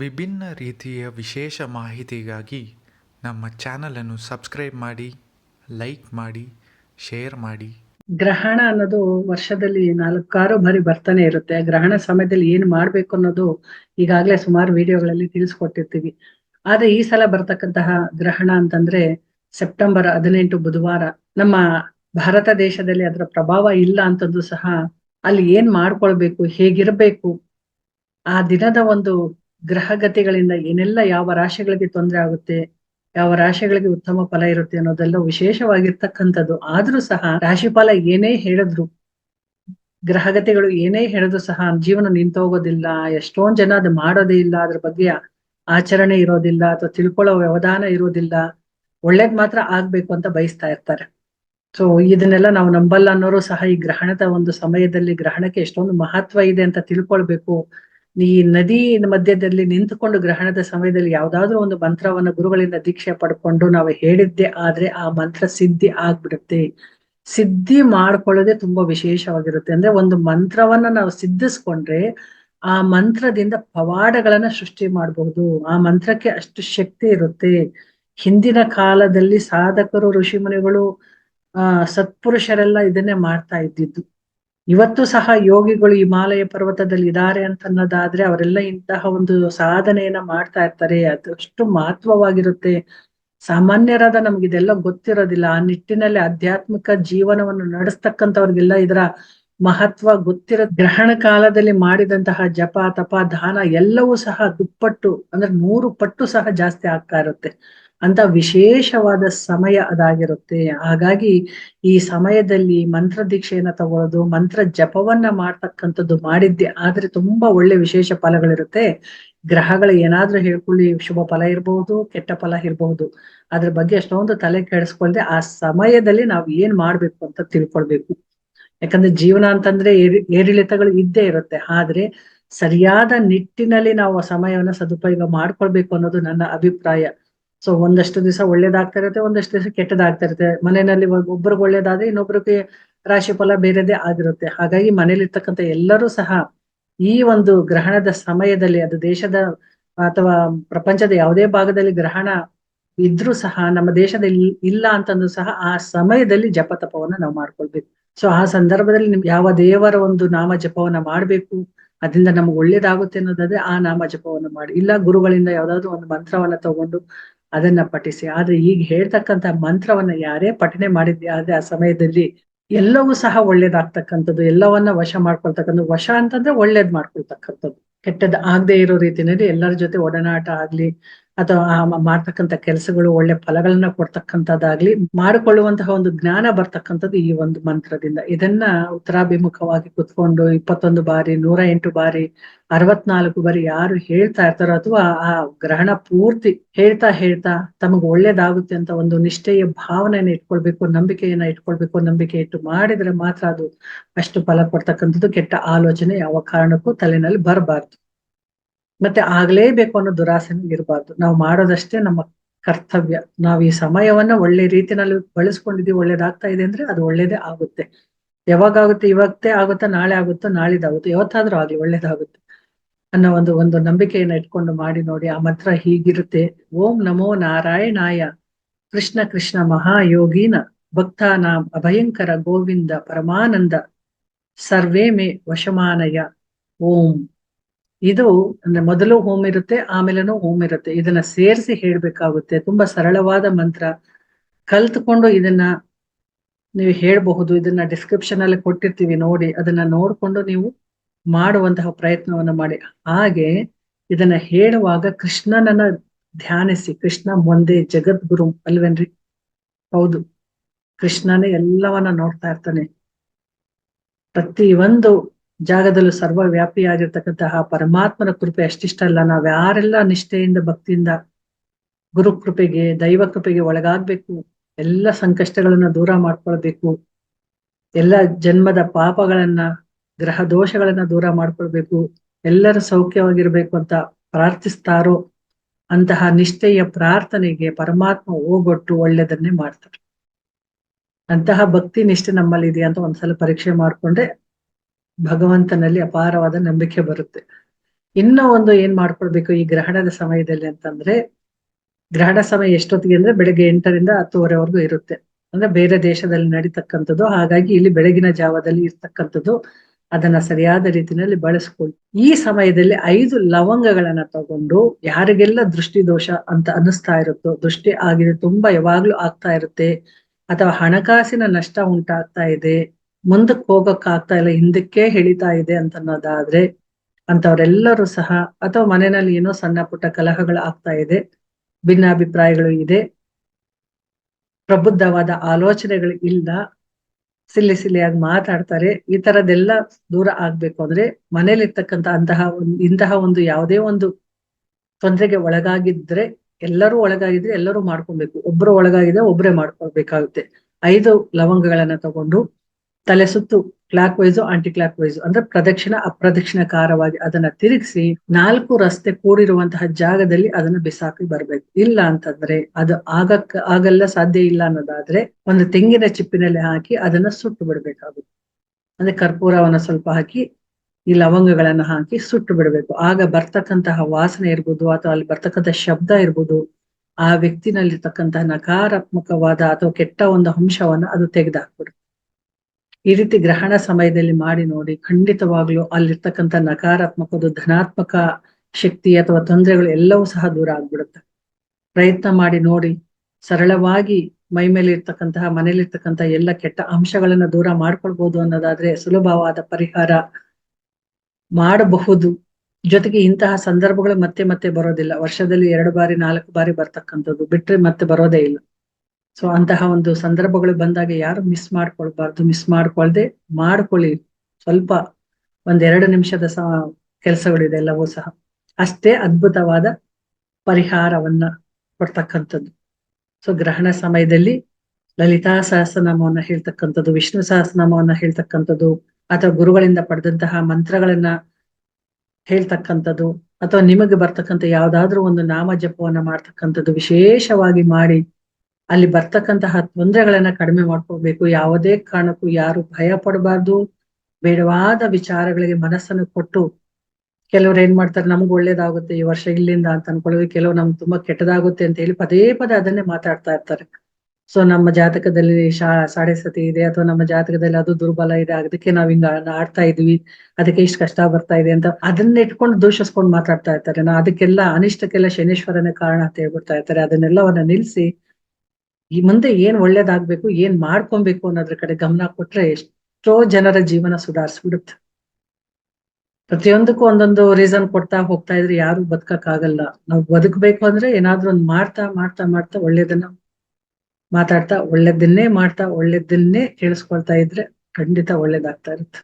ವಿಭಿನ್ನ ರೀತಿಯ ವಿಶೇಷ ಮಾಹಿತಿಗಾಗಿ ನಮ್ಮ ಚಾನಲನ್ನು ಸಬ್ಸ್ಕ್ರೈಬ್ ಮಾಡಿ, ಲೈಕ್ ಮಾಡಿ, ಶೇರ್ ಮಾಡಿ. ಗ್ರಹಣ ಅನ್ನೋದು ವರ್ಷದಲ್ಲಿ ನಾಲ್ಕಾರು ಬಾರಿ ಬರ್ತಾನೆ ಇರುತ್ತೆ. ಗ್ರಹಣ ಸಮಯದಲ್ಲಿ ಏನ್ ಮಾಡ್ಬೇಕು ಅನ್ನೋದು ಈಗಾಗಲೇ ಸುಮಾರು ವಿಡಿಯೋಗಳಲ್ಲಿ ತಿಳಿಸ್ಕೊಟ್ಟಿರ್ತೀವಿ. ಆದ್ರೆ ಈ ಸಲ ಬರ್ತಕ್ಕಂತಹ ಗ್ರಹಣ ಅಂತಂದ್ರೆ ಸೆಪ್ಟೆಂಬರ್ ಹದಿನೆಂಟು ಬುಧವಾರ. ನಮ್ಮ ಭಾರತ ದೇಶದಲ್ಲಿ ಅದರ ಪ್ರಭಾವ ಇಲ್ಲ ಅಂತಂದು ಸಹ ಅಲ್ಲಿ ಏನ್ ಮಾಡ್ಕೊಳ್ಬೇಕು, ಹೇಗಿರ್ಬೇಕು, ಆ ದಿನದ ಒಂದು ಗ್ರಹಗತಿಗಳಿಂದ ಏನೆಲ್ಲ ಯಾವ ರಾಶಿಗಳಿಗೆ ತೊಂದರೆ ಆಗುತ್ತೆ, ಯಾವ ರಾಶಿಗಳಿಗೆ ಉತ್ತಮ ಫಲ ಇರುತ್ತೆ ಅನ್ನೋದೆಲ್ಲ ವಿಶೇಷವಾಗಿರ್ತಕ್ಕಂಥದ್ದು. ಆದ್ರೂ ಸಹ ರಾಶಿಫಲ ಏನೇ ಹೇಳಿದ್ರು, ಗ್ರಹಗತಿಗಳು ಏನೇ ಹೇಳಿದ್ರು ಸಹ ಜೀವನ ನಿಂತೋಗೋದಿಲ್ಲ, ಎಷ್ಟೊಂದ್ ಜನ ಅದು ಮಾಡೋದೇ ಇಲ್ಲ, ಅದ್ರ ಬಗ್ಗೆ ಆಚರಣೆ ಇರೋದಿಲ್ಲ, ಅಥವಾ ತಿಳ್ಕೊಳ್ಳೋ ವ್ಯವಧಾನ ಇರೋದಿಲ್ಲ. ಒಳ್ಳೇದ್ ಮಾತ್ರ ಆಗ್ಬೇಕು ಅಂತ ಬಯಸ್ತಾ ಇರ್ತಾರೆ. ಸೊ ಇದನ್ನೆಲ್ಲ ನಾವು ನಂಬಲ್ಲ ಅನ್ನೋರು ಸಹ ಈ ಗ್ರಹಣದ ಒಂದು ಸಮಯದಲ್ಲಿ ಗ್ರಹಣಕ್ಕೆ ಎಷ್ಟೊಂದು ಮಹತ್ವ ಇದೆ ಅಂತ ತಿಳ್ಕೊಳ್ಬೇಕು. ಈ ನದಿ ಮಧ್ಯದಲ್ಲಿ ನಿಂತುಕೊಂಡು ಗ್ರಹಣದ ಸಮಯದಲ್ಲಿ ಯಾವ್ದಾದ್ರು ಒಂದು ಮಂತ್ರವನ್ನ ಗುರುಗಳಿಂದ ದೀಕ್ಷೆ ಪಡ್ಕೊಂಡು ನಾವು ಹೇಳಿದ್ದೆ ಆದ್ರೆ ಆ ಮಂತ್ರ ಸಿದ್ಧಿ ಆಗ್ಬಿಡುತ್ತೆ. ಸಿದ್ಧಿ ಮಾಡ್ಕೊಳ್ಳೋದೇ ತುಂಬಾ ವಿಶೇಷವಾಗಿರುತ್ತೆ. ಅಂದ್ರೆ ಒಂದು ಮಂತ್ರವನ್ನ ನಾವು ಸಿದ್ಧಿಸ್ಕೊಂಡ್ರೆ ಆ ಮಂತ್ರದಿಂದ ಪವಾಡಗಳನ್ನ ಸೃಷ್ಟಿ ಮಾಡಬಹುದು. ಆ ಮಂತ್ರಕ್ಕೆ ಅಷ್ಟು ಶಕ್ತಿ ಇರುತ್ತೆ. ಹಿಂದಿನ ಕಾಲದಲ್ಲಿ ಸಾಧಕರು ಋಷಿಮುನಿಗಳು ಆ ಸತ್ಪುರುಷರೆಲ್ಲ ಇದನ್ನೇ ಮಾಡ್ತಾ ಇದ್ದಿದ್ದು. ಇವತ್ತು ಸಹ ಯೋಗಿಗಳು ಹಿಮಾಲಯ ಪರ್ವತದಲ್ಲಿ ಇದ್ದಾರೆ ಅಂತನ್ನೋದಾದ್ರೆ ಅವರೆಲ್ಲ ಇಂತಹ ಒಂದು ಸಾಧನೆಯನ್ನ ಮಾಡ್ತಾ ಇರ್ತಾರೆ. ಅದಷ್ಟು ಮಹತ್ವವಾಗಿರುತ್ತೆ. ಸಾಮಾನ್ಯರಾದ ನಮ್ಗೆ ಇದೆಲ್ಲ ಗೊತ್ತಿರೋದಿಲ್ಲ. ಆ ನಿಟ್ಟಿನಲ್ಲಿ ಆಧ್ಯಾತ್ಮಿಕ ಜೀವನವನ್ನು ನಡೆಸ್ತಕ್ಕಂಥವ್ರಿಗೆಲ್ಲ ಇದರ ಮಹತ್ವ ಗೊತ್ತಿರ ಗ್ರಹಣ ಕಾಲದಲ್ಲಿ ಮಾಡಿದಂತಹ ಜಪ, ತಪ, ದಾನ ಎಲ್ಲವೂ ಸಹ ದುಪ್ಪಟ್ಟು, ಅಂದ್ರೆ ನೂರು ಪಟ್ಟು ಸಹ ಜಾಸ್ತಿ ಆಗ್ತಾ ಇರುತ್ತೆ. ಅಂತ ವಿಶೇಷವಾದ ಸಮಯ ಅದಾಗಿರುತ್ತೆ. ಹಾಗಾಗಿ ಈ ಸಮಯದಲ್ಲಿ ಮಂತ್ರ ದೀಕ್ಷೆಯನ್ನ ತಗೊಳ್ಳೋದು ಮಂತ್ರ ಜಪವನ್ನ ಮಾಡ್ತಕ್ಕಂಥದ್ದು ಮಾಡಿದ್ದೆ. ಆದ್ರೆ ತುಂಬಾ ಒಳ್ಳೆ ವಿಶೇಷ ಫಲಗಳಿರುತ್ತೆ. ಗ್ರಹಗಳು ಏನಾದ್ರೂ ಹೇಳ್ಕೊಳ್ಳಿ, ಶುಭ ಫಲ ಇರಬಹುದು ಕೆಟ್ಟ ಫಲ ಇರಬಹುದು ಅದ್ರ ಬಗ್ಗೆ ಅಷ್ಟೊಂದು ತಲೆ ಕೆಡಿಸ್ಕೊಳ್ದೆ ಆ ಸಮಯದಲ್ಲಿ ನಾವು ಏನ್ ಮಾಡ್ಬೇಕು ಅಂತ ತಿಳ್ಕೊಳ್ಬೇಕು. ಯಾಕಂದ್ರೆ ಜೀವನ ಅಂತಂದ್ರೆ ಏರಿ, ಏರಿಳಿತಗಳು ಇದ್ದೇ ಇರುತ್ತೆ. ಆದ್ರೆ ಸರಿಯಾದ ನಿಟ್ಟಿನಲ್ಲಿ ನಾವು ಆ ಸಮಯವನ್ನ ಸದುಪಯೋಗ ಮಾಡ್ಕೊಳ್ಬೇಕು ಅನ್ನೋದು ನನ್ನ ಅಭಿಪ್ರಾಯ. ಸೊ ಒಂದಷ್ಟು ದಿವಸ ಒಳ್ಳೇದಾಗ್ತಾ ಇರುತ್ತೆ, ಒಂದಷ್ಟು ದಿವಸ ಕೆಟ್ಟದಾಗ್ತಾ ಇರುತ್ತೆ. ಮನೆಯಲ್ಲಿ ಒಬ್ರಿಗೆ ಒಳ್ಳೇದಾದ್ರೆ ಇನ್ನೊಬ್ರಿಗೆ ರಾಶಿ ಫಲ ಬೇರೆದೇ ಆಗಿರುತ್ತೆ. ಹಾಗಾಗಿ ಮನೇಲಿ ಇರ್ತಕ್ಕಂಥ ಎಲ್ಲರೂ ಸಹ ಈ ಒಂದು ಗ್ರಹಣದ ಸಮಯದಲ್ಲಿ, ಅದು ದೇಶದ ಅಥವಾ ಪ್ರಪಂಚದ ಯಾವುದೇ ಭಾಗದಲ್ಲಿ ಗ್ರಹಣ ಇದ್ರೂ ಸಹ, ನಮ್ಮ ದೇಶದಲ್ಲಿ ಇಲ್ಲ ಅಂತಂದು ಸಹ ಆ ಸಮಯದಲ್ಲಿ ಜಪ ತಪವನ್ನು ನಾವು ಮಾಡ್ಕೊಳ್ಬೇಕು. ಸೊ ಆ ಸಂದರ್ಭದಲ್ಲಿ ನಿಮ್ಗೆ ಯಾವ ದೇವರ ಒಂದು ನಾಮ ಜಪವನ್ನ ಮಾಡ್ಬೇಕು, ಅದರಿಂದ ನಮ್ಗೆ ಒಳ್ಳೇದಾಗುತ್ತೆ ಅನ್ನೋದಾದ್ರೆ ಆ ನಾಮ ಜಪವನ್ನು ಮಾಡಿ. ಇಲ್ಲ ಗುರುಗಳಿಂದ ಯಾವ್ದಾದ್ರು ಒಂದು ಮಂತ್ರವನ್ನ ತಗೊಂಡು ಅದನ್ನ ಪಠಿಸಿ. ಆದ್ರೆ ಈಗ ಹೇಳ್ತಕ್ಕಂತ ಮಂತ್ರವನ್ನ ಯಾರೇ ಪಠನೆ ಮಾಡಿದ್ಯಾ ಆದ್ರೆ ಆ ಸಮಯದಲ್ಲಿ ಎಲ್ಲವೂ ಸಹ ಒಳ್ಳೇದಾಗ್ತಕ್ಕಂಥದ್ದು, ಎಲ್ಲವನ್ನ ವಶ ಮಾಡ್ಕೊಳ್ತಕ್ಕಂಥದ್ದು. ವಶ ಅಂತಂದ್ರೆ ಒಳ್ಳೇದ್ ಮಾಡ್ಕೊಳ್ತಕ್ಕಂಥದ್ದು. ಕೆಟ್ಟದ್ದು ಆಗದೆ ಇರೋ ರೀತಿನಲ್ಲಿ ಎಲ್ಲರ ಜೊತೆ ಒಡನಾಟ ಆಗ್ಲಿ ಅಥವಾ ಮಾಡ್ತಕ್ಕಂಥ ಕೆಲಸಗಳು ಒಳ್ಳೆ ಫಲಗಳನ್ನ ಕೊಡ್ತಕ್ಕಂಥದ್ದಾಗ್ಲಿ ಮಾಡಿಕೊಳ್ಳುವಂತಹ ಒಂದು ಜ್ಞಾನ ಬರ್ತಕ್ಕಂಥದ್ದು ಈ ಒಂದು ಮಂತ್ರದಿಂದ. ಇದನ್ನ ಉತ್ತರಾಭಿಮುಖವಾಗಿ ಕುತ್ಕೊಂಡು ಇಪ್ಪತ್ತೊಂದು ಬಾರಿ, ನೂರ ಎಂಟು ಬಾರಿ, ಅರವತ್ನಾಲ್ಕು ಬಾರಿ ಯಾರು ಹೇಳ್ತಾ ಇರ್ತಾರೋ ಅಥವಾ ಆ ಗ್ರಹಣ ಪೂರ್ತಿ ಹೇಳ್ತಾ ಹೇಳ್ತಾ ತಮಗ್ ಒಳ್ಳೇದಾಗುತ್ತೆ ಅಂತ ಒಂದು ನಿಷ್ಠೆಯ ಭಾವನೆಯನ್ನ ಇಟ್ಕೊಳ್ಬೇಕು, ನಂಬಿಕೆಯನ್ನ ಇಟ್ಕೊಳ್ಬೇಕು, ನಂಬಿಕೆ ಇಟ್ಟು ಮಾಡಿದ್ರೆ ಮಾತ್ರ ಅದು ಅಷ್ಟು ಫಲ ಕೊಡ್ತಕ್ಕಂಥದ್ದು ಕೆಟ್ಟ ಆಲೋಚನೆ ಯಾವ ಕಾರಣಕ್ಕೂ ತಲೆನಲ್ಲಿ ಬರಬಾರ್ದು. ಮತ್ತೆ ಆಗ್ಲೇಬೇಕು ಅನ್ನೋ ದುರಾಸೆ ಇರಬಾರ್ದು ನಾವು ಮಾಡೋದಷ್ಟೇ ನಮ್ಮ ಕರ್ತವ್ಯ. ನಾವು ಈ ಸಮಯವನ್ನ ಒಳ್ಳೆ ರೀತಿನಲ್ಲಿ ಬಳಸ್ಕೊಂಡಿದೀವಿ ಒಳ್ಳೇದಾಗ್ತಾ ಇದೆ ಅಂದ್ರೆ ಅದು ಒಳ್ಳೇದೇ ಆಗುತ್ತೆ. ಯಾವಾಗ ಆಗುತ್ತೆ ಇವತ್ತೇ ಆಗುತ್ತಾ, ನಾಳೆ ಆಗುತ್ತೋ ನಾಳಿದಾಗುತ್ತೋ ಯಾವತ್ತಾದ್ರೂ ಆಗ್ಲಿ ಒಳ್ಳೇದಾಗುತ್ತೆ ಅನ್ನೋ ಒಂದು ಒಂದು ನಂಬಿಕೆಯನ್ನ ಇಟ್ಕೊಂಡು ಮಾಡಿ ನೋಡಿ, ಆ ಮಂತ್ರ ಹೀಗಿರುತ್ತೆ. ಓಂ ನಮೋ ನಾರಾಯಣಾಯ. ಕೃಷ್ಣ ಕೃಷ್ಣ ಮಹಾಯೋಗೀನ. ಭಕ್ತಾನಾಂ ಅಭಯಂಕರ ಗೋವಿಂದ ಪರಮಾನಂದ. ಸರ್ವೇ ಮೇ ವಶಮಾನಯ. ಓಂ. ಇದು ಅಂದ್ರೆ ಮೊದಲು ಹೋಮ್ ಇರುತ್ತೆ, ಆಮೇಲೆನೂ ಹೋಮ್ ಇರುತ್ತೆ. ಇದನ್ನ ಸೇರಿಸಿ ಹೇಳ್ಬೇಕಾಗುತ್ತೆ. ತುಂಬಾ ಸರಳವಾದ ಮಂತ್ರ. ಕಲ್ತ್ಕೊಂಡು ಇದನ್ನ ನೀವು ಹೇಳ್ಬಹುದು. ಇದನ್ನ ಡಿಸ್ಕ್ರಿಪ್ಷನ್ ಅಲ್ಲಿ ಕೊಟ್ಟಿರ್ತೀವಿ ನೋಡಿ. ಅದನ್ನ ನೋಡ್ಕೊಂಡು ನೀವು ಮಾಡುವಂತಹ ಪ್ರಯತ್ನವನ್ನ ಮಾಡಿ. ಹಾಗೆ ಇದನ್ನ ಹೇಳುವಾಗ ಕೃಷ್ಣನನ್ನ ಧ್ಯಾನಿಸಿ. ಕೃಷ್ಣ ಒಂದೇ ಜಗದ್ಗುರು ಅಲ್ವೇನ್ರಿ? ಹೌದು. ಕೃಷ್ಣನೇ ಎಲ್ಲವನ್ನ ನೋಡ್ತಾ ಇರ್ತಾನೆ. ಪ್ರತಿ ಒಂದು ಜಾಗದಲ್ಲೂ ಸರ್ವವ್ಯಾಪಿಯಾಗಿರ್ತಕ್ಕಂತಹ ಪರಮಾತ್ಮನ ಕೃಪೆ ಅಷ್ಟಿಷ್ಟಲ್ಲ. ನಾವ್ ಯಾರೆಲ್ಲ ನಿಷ್ಠೆಯಿಂದ, ಭಕ್ತಿಯಿಂದ ಗುರು ಕೃಪೆಗೆ, ದೈವ ಕೃಪೆಗೆ ಒಳಗಾಗ್ಬೇಕು, ಎಲ್ಲ ಸಂಕಷ್ಟಗಳನ್ನ ದೂರ ಮಾಡ್ಕೊಳ್ಬೇಕು, ಎಲ್ಲ ಜನ್ಮದ ಪಾಪಗಳನ್ನ, ಗ್ರಹ ದೋಷಗಳನ್ನ ದೂರ ಮಾಡ್ಕೊಳ್ಬೇಕು, ಎಲ್ಲರೂ ಸೌಖ್ಯವಾಗಿರ್ಬೇಕು ಅಂತ ಪ್ರಾರ್ಥಿಸ್ತಾರೋ ಅಂತಹ ನಿಷ್ಠೆಯ ಪ್ರಾರ್ಥನೆಗೆ ಪರಮಾತ್ಮ ಹೋಗೊಟ್ಟು ಒಳ್ಳೆಯದನ್ನೇ ಮಾಡ್ತಾರೆ. ಅಂತಹ ಭಕ್ತಿ ನಿಷ್ಠೆ ನಮ್ಮಲ್ಲಿ ಇದೆಯಾ ಅಂತ ಒಂದ್ಸಲ ಪರೀಕ್ಷೆ ಮಾಡ್ಕೊಂಡ್ರೆ ಭಗವಂತನಲ್ಲಿ ಅಪಾರವಾದ ನಂಬಿಕೆ ಬರುತ್ತೆ. ಇನ್ನೂ ಒಂದು ಏನ್ ಮಾಡ್ಕೊಳ್ಬೇಕು ಈ ಗ್ರಹಣದ ಸಮಯದಲ್ಲಿ ಅಂತಂದ್ರೆ, ಗ್ರಹಣ ಸಮಯ ಎಷ್ಟೊತ್ತಿಗೆ ಅಂದ್ರೆ ಬೆಳಗ್ಗೆ ಎಂಟರಿಂದ ಹತ್ತುವರೆವರೆಗೂ ಇರುತ್ತೆ. ಅಂದ್ರೆ ಬೇರೆ ದೇಶದಲ್ಲಿ ನಡೀತಕ್ಕಂಥದ್ದು, ಹಾಗಾಗಿ ಇಲ್ಲಿ ಬೆಳಗಿನ ಜಾವದಲ್ಲಿ ಇರ್ತಕ್ಕಂಥದ್ದು ಅದನ್ನ ಸರಿಯಾದ ರೀತಿಯಲ್ಲಿ ಬಳಸ್ಕೊಳ್ಳಿ ಈ ಸಮಯದಲ್ಲಿ ಐದು ಲವಂಗಗಳನ್ನ ತಗೊಂಡು ಯಾರಿಗೆಲ್ಲ ದೃಷ್ಟಿ ದೋಷ ಅಂತ ಅನಿಸ್ತಾ ಇರುತ್ತೋ, ದೃಷ್ಟಿ ಆಗಿದೆ, ತುಂಬಾ ಯಾವಾಗ್ಲೂ ಆಗ್ತಾ ಇರುತ್ತೆ, ಅಥವಾ ಹಣಕಾಸಿನ ನಷ್ಟ ಉಂಟಾಗ್ತಾ ಇದೆ ಮುಂದಕ್ಕೆ ಹೋಗಕ್ ಆಗ್ತಾ ಇಲ್ಲ, ಹಿಂದಕ್ಕೆ ಹೇಳಿತಾ ಇದೆ ಅಂತ ಅನ್ನೋದಾದ್ರೆ ಅಂತವರೆಲ್ಲರೂ ಸಹ, ಅಥವಾ ಮನೆಯಲ್ಲಿ ಏನೋ ಸಣ್ಣ ಪುಟ್ಟ ಕಲಹಗಳು ಆಗ್ತಾ ಇದೆ, ಭಿನ್ನಾಭಿಪ್ರಾಯಗಳು ಇದೆ, ಪ್ರಬುದ್ಧವಾದ ಆಲೋಚನೆಗಳು ಇಲ್ಲ, ಸಿಲ್ಲಿ ಸಿಲ್ಲಿಯಾಗಿ ಮಾತಾಡ್ತಾರೆ, ಈ ತರದೆಲ್ಲ ದೂರ ಆಗ್ಬೇಕು ಅಂದ್ರೆ ಮನೇಲಿರ್ತಕ್ಕಂಥ ಅಂತಹ ಒಂದು, ಇಂತಹ ಒಂದು ಯಾವುದೇ ಒಂದು ತೊಂದರೆಗೆ ಒಳಗಾಗಿದ್ರೆ, ಎಲ್ಲರೂ ಒಳಗಾಗಿದ್ರೆ ಎಲ್ಲರೂ ಮಾಡ್ಕೊಬೇಕು. ಒಬ್ರು ಒಳಗಾಗಿದ್ರೆ ಒಬ್ರೇ ಮಾಡ್ಕೊಳ್ಬೇಕಾಗುತ್ತೆ. ಐದು ಲವಂಗಗಳನ್ನ ತಗೊಂಡು ತಲೆ ಸುತ್ತು clockwise anticlockwise ಅಂದ್ರೆ ಪ್ರದಕ್ಷಿಣ, ಅಪ್ರದಕ್ಷಿಣಕಾರವಾಗಿ ಅದನ್ನ ತಿರುಗಿಸಿ ನಾಲ್ಕು ರಸ್ತೆ ಕೂಡಿರುವಂತಹ ಜಾಗದಲ್ಲಿ ಅದನ್ನ ಬಿಸಾಕಿ ಬರ್ಬೇಕು. ಇಲ್ಲ ಅಂತಂದ್ರೆ ಅದು ಆಗ ಆಗಲ್ಲ, ಸಾಧ್ಯ ಇಲ್ಲ ಅನ್ನೋದಾದ್ರೆ ಒಂದು ತೆಂಗಿನ ಚಿಪ್ಪಿನಲ್ಲಿ ಹಾಕಿ ಅದನ್ನ ಸುಟ್ಟು ಬಿಡ್ಬೇಕಾಗುತ್ತೆ. ಅಂದ್ರೆ ಕರ್ಪೂರವನ್ನ ಸ್ವಲ್ಪ ಹಾಕಿ, ಈ ಲವಂಗಗಳನ್ನ ಹಾಕಿ ಸುಟ್ಟು ಬಿಡ್ಬೇಕು. ಆಗ ಬರ್ತಕ್ಕಂತಹ ವಾಸನೆ ಇರ್ಬೋದು ಅಥವಾ ಅಲ್ಲಿ ಬರ್ತಕ್ಕಂಥ ಶಬ್ದ ಇರ್ಬೋದು, ಆ ವ್ಯಕ್ತಿನಲ್ಲಿರ್ತಕ್ಕಂತಹ ನಕಾರಾತ್ಮಕವಾದ ಅಥವಾ ಕೆಟ್ಟ ಒಂದು ಅಂಶವನ್ನ ಅದು ತೆಗೆದಾಕ್ಬಿಡುತ್ತೆ. ಈ ರೀತಿ ಗ್ರಹಣ ಸಮಯದಲ್ಲಿ ಮಾಡಿ ನೋಡಿ ಖಂಡಿತವಾಗ್ಲೂ ಅಲ್ಲಿರ್ತಕ್ಕಂಥ ನಕಾರಾತ್ಮಕದು ಧನಾತ್ಮಕ ಶಕ್ತಿ ಅಥವಾ ತೊಂದರೆಗಳು ಎಲ್ಲವೂ ಸಹ ದೂರ ಆಗ್ಬಿಡುತ್ತೆ. ಪ್ರಯತ್ನ ಮಾಡಿ ನೋಡಿ, ಸರಳವಾಗಿ ಮೈ ಮೇಲೆ ಇರ್ತಕ್ಕಂತಹ ಮನೇಲಿರ್ತಕ್ಕಂತಹ ಎಲ್ಲ ಕೆಟ್ಟ ಅಂಶಗಳನ್ನ ದೂರ ಮಾಡ್ಕೊಳ್ಬಹುದು ಅನ್ನೋದಾದ್ರೆ ಸುಲಭವಾದ ಪರಿಹಾರ ಮಾಡಬಹುದು. ಜೊತೆಗೆ ಇಂತಹ ಸಂದರ್ಭಗಳು ಮತ್ತೆ ಮತ್ತೆ ಬರೋದಿಲ್ಲ. ವರ್ಷದಲ್ಲಿ ಎರಡು ಬಾರಿ, ನಾಲ್ಕು ಬಾರಿ ಬರ್ತಕ್ಕಂಥದ್ದು ಬಿಟ್ರೆ ಮತ್ತೆ ಬರೋದೇ ಇಲ್ಲ. ಸೊ ಅಂತಹ ಒಂದು ಸಂದರ್ಭಗಳು ಬಂದಾಗ ಯಾರು ಮಿಸ್ ಮಾಡ್ಕೊಳ್ಬಾರ್ದು ಮಿಸ್ ಮಾಡ್ಕೊಳ್ದೆ ಮಾಡ್ಕೊಳ್ಳಿ. ಸ್ವಲ್ಪ ಒಂದೆರಡು ನಿಮಿಷದ ಸಹ ಕೆಲಸಗಳಿದೆ ಎಲ್ಲವೂ ಸಹ. ಅಷ್ಟೇ ಅದ್ಭುತವಾದ ಪರಿಹಾರವನ್ನ ಕೊಡ್ತಕ್ಕಂಥದ್ದು. ಸೊ ಗ್ರಹಣ ಸಮಯದಲ್ಲಿ ಲಲಿತಾ ಸಹಸ್ರನಾಮವನ್ನ ಹೇಳ್ತಕ್ಕಂಥದ್ದು, ವಿಷ್ಣು ಸಹಸ್ರನಾಮವನ್ನ ಹೇಳ್ತಕ್ಕಂಥದ್ದು, ಅಥವಾ ಗುರುಗಳಿಂದ ಪಡೆದಂತಹ ಮಂತ್ರಗಳನ್ನ ಹೇಳ್ತಕ್ಕಂಥದ್ದು, ಅಥವಾ ನಿಮಗೆ ಬರ್ತಕ್ಕಂಥ ಯಾವ್ದಾದ್ರೂ ಒಂದು ನಾಮ ಜಪವನ್ನ ಮಾಡ್ತಕ್ಕಂಥದ್ದು ವಿಶೇಷವಾಗಿ ಮಾಡಿ ಅಲ್ಲಿ ಬರ್ತಕ್ಕಂತಹ ತೊಂದರೆಗಳನ್ನ ಕಡಿಮೆ ಮಾಡ್ಕೋಬೇಕು. ಯಾವುದೇ ಕಾರಣಕ್ಕೂ ಯಾರು ಭಯ ಪಡಬಾರ್ದು. ಬೇಡವಾದ ವಿಚಾರಗಳಿಗೆ ಮನಸ್ಸನ್ನು ಕೊಟ್ಟು ಕೆಲವ್ರು ಏನ್ ಮಾಡ್ತಾರೆ, ನಮ್ಗೆ ಒಳ್ಳೇದಾಗುತ್ತೆ, ಈ ವರ್ಷ ಇಲ್ಲಿಂದ ಅಂತ ಅನ್ಕೊಳ್ಳೋದು. ಕೆಲವು ನಮ್ಗೆ ತುಂಬಾ ಕೆಟ್ಟದಾಗುತ್ತೆ ಅಂತ ಹೇಳಿ ಪದೇ ಪದೇ ಅದನ್ನೇ ಮಾತಾಡ್ತಾ ಇರ್ತಾರೆ. ಸೊ, ನಮ್ಮ ಜಾತಕದಲ್ಲಿ ಶಾ, ಸಾಡೆ ಸತಿ ಇದೆ ಅಥವಾ ನಮ್ಮ ಜಾತಕದಲ್ಲಿ ಅದು ದುರ್ಬಲ ಇದೆ, ಅದಕ್ಕೆ ನಾವ್ ಹಿಂಗ ಆಡ್ತಾ ಇದೀವಿ, ಅದಕ್ಕೆ ಇಷ್ಟು ಕಷ್ಟ ಬರ್ತಾ ಇದೆ ಅಂತ ಅದನ್ನ ಇಟ್ಕೊಂಡು ದೂಷಿಸ್ಕೊಂಡು ಮಾತಾಡ್ತಾ ಇರ್ತಾರೆ. ನಾ ಅದಕ್ಕೆಲ್ಲ ಅನಿಷ್ಟಕ್ಕೆಲ್ಲ ಶನೇಶ್ವರನೇ ಕಾರಣ ಅಂತ ಹೇಳ್ಬಿಡ್ತಾ ಇರ್ತಾರೆ. ಅದನ್ನೆಲ್ಲವನ್ನ ನಿಲ್ಸಿ ಈ ಮುಂದೆ ಏನ್ ಒಳ್ಳೇದಾಗ್ಬೇಕು, ಏನ್ ಮಾಡ್ಕೊಬೇಕು ಅನ್ನೋದ್ರ ಕಡೆ ಗಮನ ಕೊಟ್ರೆ ಎಷ್ಟೋ ಜನರ ಜೀವನ ಸುಧಾರಿಸ್ಬಿಡುತ್ತೆ. ಪ್ರತಿಯೊಂದಕ್ಕೂ ಒಂದೊಂದು ರೀಸನ್ ಕೊಡ್ತಾ ಹೋಗ್ತಾ ಇದ್ರೆ ಯಾರು ಬದುಕಕ್ ಆಗಲ್ಲ ನಾವು ಬದುಕಬೇಕು ಅಂದ್ರೆ ಏನಾದ್ರೂ ಒಂದ್ ಮಾಡ್ತಾ ಮಾಡ್ತಾ ಮಾಡ್ತಾ ಒಳ್ಳೇದನ್ನ ಮಾತಾಡ್ತಾ, ಒಳ್ಳೇದನ್ನೇ ಮಾಡ್ತಾ, ಒಳ್ಳೇದನ್ನೇ ಕೇಳಿಸ್ಕೊಳ್ತಾ ಇದ್ರೆ ಖಂಡಿತ ಒಳ್ಳೇದಾಗ್ತಾ ಇರುತ್ತೆ.